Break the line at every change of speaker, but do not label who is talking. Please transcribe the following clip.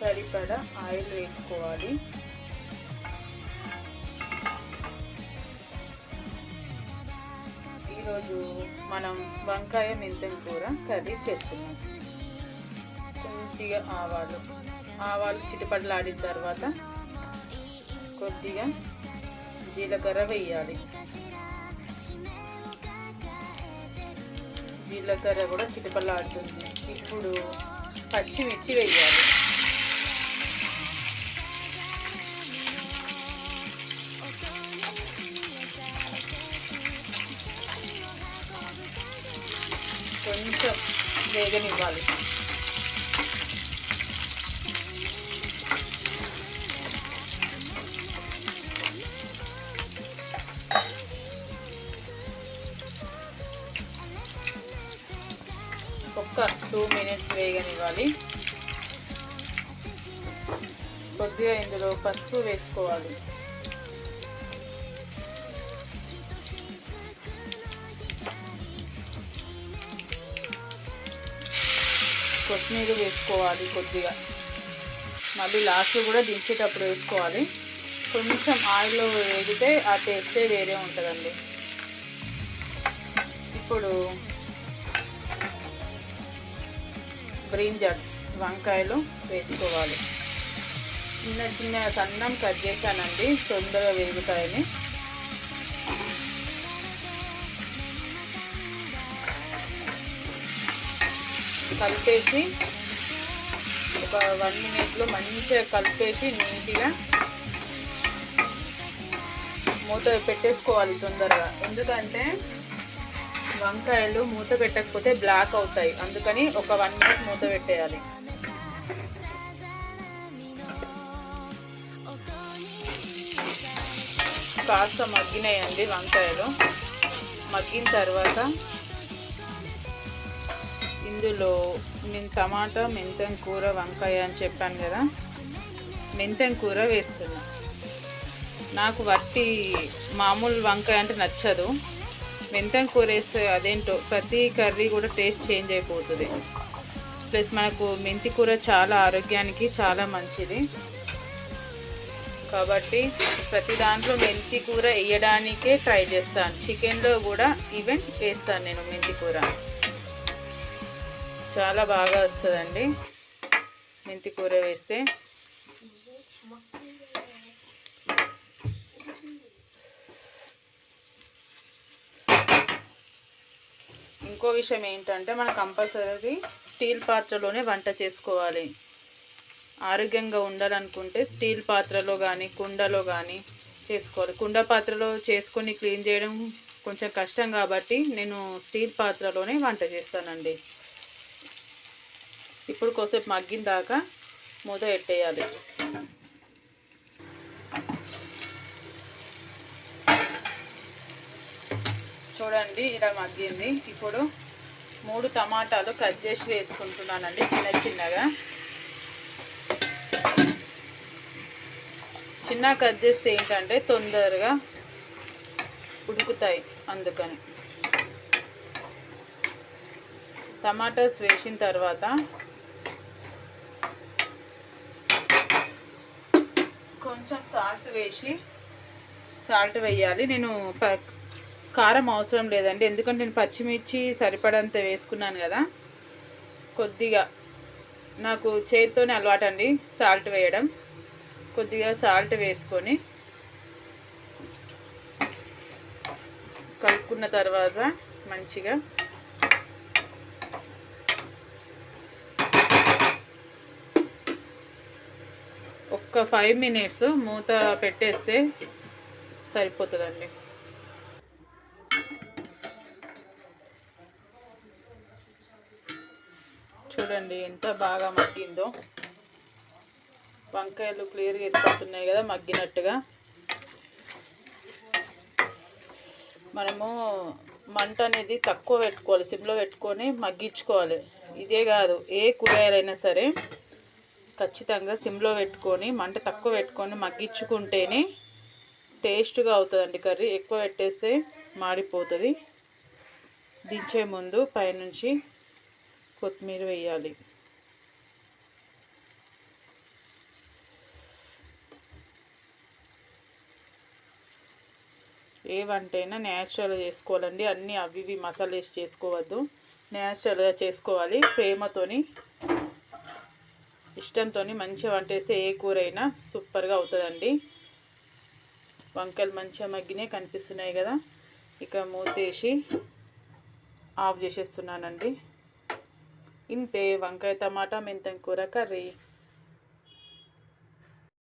సరిపడ ఆయిల్ వేసుకోవాలి. ఈరోజు మనం వంకాయ మెంతం కూర కర్రీ చేస్తున్నాం. కొద్దిగా ఆవాలు. ఆవాలు చిటిపడలాడిన తర్వాత కొద్దిగా జీలకర్ర వేయాలి. జీలకర్ర కూడా చిటిపడలాడుతుంది ఇప్పుడు పచ్చిమిర్చి వేయాలి. కొంచెం వేగనివ్వాలి. ఒక్క టూ మినిట్స్ వేగనివ్వాలి. కొద్దిగా ఇందులో పసుపు వేసుకోవాలి. కొత్తిమీర వేసుకోవాలి కొద్దిగా. మళ్ళీ లాస్ట్లో కూడా దించేటప్పుడు వేసుకోవాలి. కొంచెం ఆయిల్లో వేగితే ఆ టేస్టే వేరే ఉంటుందండి. ఇప్పుడు బ్రింజర్స్ వంకాయలు వేసుకోవాలి. చిన్న చిన్న సన్నం కట్ చేశానండి తొందరగా వేగుతాయని. కలిపేసి ఒక వన్ మినిట్లో మంచిగా కలిపేసి నీట్గా మూత పెట్టేసుకోవాలి తొందరగా. ఎందుకంటే వంకాయలు మూత పెట్టకపోతే బ్లాక్ అవుతాయి. అందుకని ఒక వన్ మినిట్ మూత పెట్టేయాలి. కాస్త మగ్గినాయండి వంకాయలు. మగ్గిన తర్వాత ఇందులో నేను టమాటా మెంతం కూర వంకాయ అని చెప్పాను కదా మెంతం కూర వేస్తున్నా. నాకు వట్టి మామూలు వంకాయ అంటే నచ్చదు. మెంతం కూర వేస్తే అదేంటో ప్రతి కర్రీ కూడా టేస్ట్ చేంజ్ అయిపోతుంది. ప్లస్ మనకు మెంతి కూర చాలా ఆరోగ్యానికి చాలా మంచిది. కాబట్టి ప్రతి దాంట్లో మెంతి కూర వేయడానికే ట్రై చేస్తాను. చికెన్లో కూడా ఈవెన్ వేస్తాను నేను మెంతి కూర. చాలా బాగా వస్తుందండి. మెంతి కూర వేస్తే. ఇంకో విషయం ఏంటంటే మనం కంపల్సరీ స్టీల్ పాత్రలోనే వంట చేసుకోవాలి. ఆరోగ్యంగా ఉండాలనుకుంటే స్టీల్ పాత్రలో కానీ కుండలో కానీ చేసుకోవాలి. కుండ పాత్రలో చేసుకొని క్లీన్ చేయడం కొంచెం కష్టం కాబట్టి నేను స్టీల్ పాత్రలోనే వంట చేస్తానండి. ఇప్పుడు కోసేపు మగ్గిన దాకా మూత పెట్టేయాలి. చూడండి ఇలా మగ్గింది. ఇప్పుడు మూడు టమాటాలు కట్ చేసి వేసుకుంటున్నానండి చిన్న చిన్నగా. చిన్న కట్ చేస్తే ఏంటంటే తొందరగా ఉడుకుతాయి అందుకని. టమాటాస్ వేసిన తర్వాత కొంచెం సాల్ట్ వేసి సాల్ట్ వేయాలి. నేను ప కారం అవసరం లేదండి. ఎందుకంటే నేను పచ్చిమిర్చి సరిపడంత వేసుకున్నాను కదా. కొద్దిగా నాకు చేతితోనే అలవాటు అండి సాల్ట్ వేయడం. కొద్దిగా సాల్ట్ వేసుకొని కలుపుకున్న తర్వాత మంచిగా ఒక ఫైవ్ మినిట్స్ మూత పెట్టేస్తే సరిపోతుందండి. చూడండి ఎంత బాగా మగ్గిందో. వంకాయలు క్లియర్గా ఎత్తిపోతున్నాయి కదా మగ్గినట్టుగా. మనము మంట అనేది తక్కువ పెట్టుకోవాలి సిమ్లో పెట్టుకొని మగ్గించుకోవాలి. ఇదే కాదు ఏ కూరగాయలైనా సరే ఖచ్చితంగా సిమ్లో పెట్టుకొని మంట తక్కువ పెట్టుకొని మగ్గించుకుంటేనే టేస్ట్గా అవుతుందండి కర్రీ. ఎక్కువ పెట్టేస్తే మాడిపోతుంది. దించే ముందు పైనుంచి కొత్తిమీర వేయాలి. ఏ వంటైనా న్యాచురల్గా చేసుకోవాలండి. అన్నీ అవి ఇవి మసాలా వేసి చేసుకోవద్దు. న్యాచురల్గా చేసుకోవాలి. ప్రేమతోని ఇష్టంతో మంచిగా వంట వేస్తే ఏ కూర అయినా సూపర్గా అవుతుందండి. వంకాయలు మంచిగా మగ్గినే కనిపిస్తున్నాయి కదా. ఇక మూతేసి ఆఫ్ చేసేస్తున్నానండి. ఇంతే వంకాయ టమాటా మెంతం కూర కర్రీ.